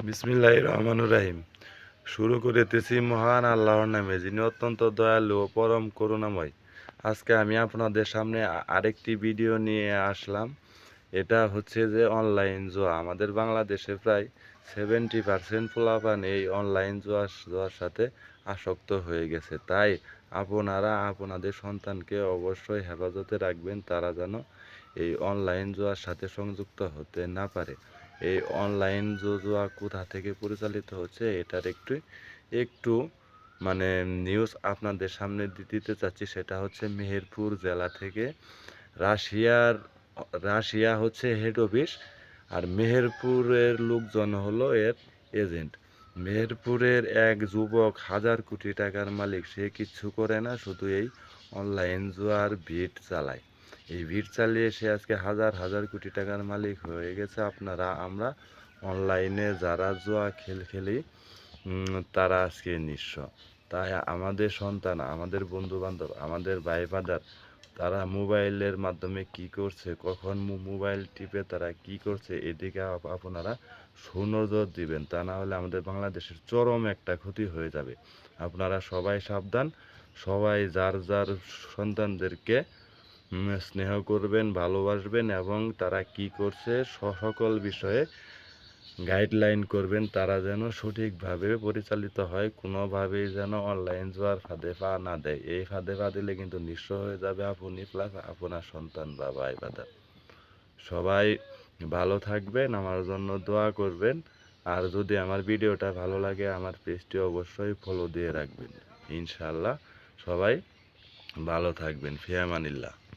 বিসমিল্লাহ রহমানুর রাহিম। শুরু করিতেছি মহান আল্লাহর নামে, যিনি অত্যন্ত দয়ালু ও পরম করুণাময়। আজকে আমি আপনাদের সামনে আরেকটি ভিডিও নিয়ে আসলাম। এটা হচ্ছে যে অনলাইন জোয়া। আমাদের বাংলাদেশে প্রায় সেভেন্টি পার্সেন্ট পোলাপান এই অনলাইন জোয়া, জোয়ার সাথে আসক্ত হয়ে গেছে। তাই আপনারা, আপনাদের সন্তানকে অবশ্যই হেফাজতে রাখবেন, তারা যেন এই অনলাইন জোয়ার সাথে সংযুক্ত হতে না পারে। এই অনলাইন জুয়া কোথা থেকে পরিচালিত হচ্ছে, এটার একটু একটু মানে নিউজ আপনাদের সামনে দিতে চাচ্ছি, সেটা হচ্ছে মেহেরপুর জেলা থেকে রাশিয়ার, রাশিয়া হচ্ছে হেড অফিস আর মেহেরপুরের লোকজন হলো এর এজেন্ট মেহেরপুরের এক যুবক হাজার কোটি টাকার মালিক, সে কিচ্ছু করে না, শুধু এই অনলাইন জুয়ার ভিট চালায়। এই ভিট চালিয়ে সে আজকে হাজার হাজার কোটি টাকার মালিক হয়ে গেছে আপনারা, আমরা অনলাইনে যারা জুয়া খেল খেলি তারা আজকে নিঃস্ব। তাই আমাদের সন্তান, আমাদের বন্ধু বান্ধব আমাদের ভাই বাদার তারা মোবাইলের মাধ্যমে কি করছে, কখন মোবাইল টিপে তারা কি করছে, এদিকে আপনারা সুনজর দিবেন। তা না হলে আমাদের বাংলাদেশের চরম একটা ক্ষতি হয়ে যাবে। আপনারা সবাই সাবধান, সবাই যার যার সন্তানদেরকে স্নেহ করবেন, ভালোবাসবেন এবং তারা কি করছে সকল বিষয়ে গাইডলাইন করবেন, তারা যেন সঠিকভাবে পরিচালিত হয়, কোনোভাবেই যেন অনলাইন জোয়ার ফাঁদে পা না দেয়। এই ফাঁদে পা দিলে কিন্তু নিঃস্ব হয়ে যাবে আপনি প্লাস আপনার সন্তান বা ভাই বাদা। সবাই ভালো থাকবেন, আমার জন্য দোয়া করবেন। আর যদি আমার ভিডিওটা ভালো লাগে, আমার পেজটি অবশ্যই ফলো দিয়ে রাখবেন। ইনশাল্লাহ সবাই ভালো থাকবেন। ফিয়ামানিল্লাহ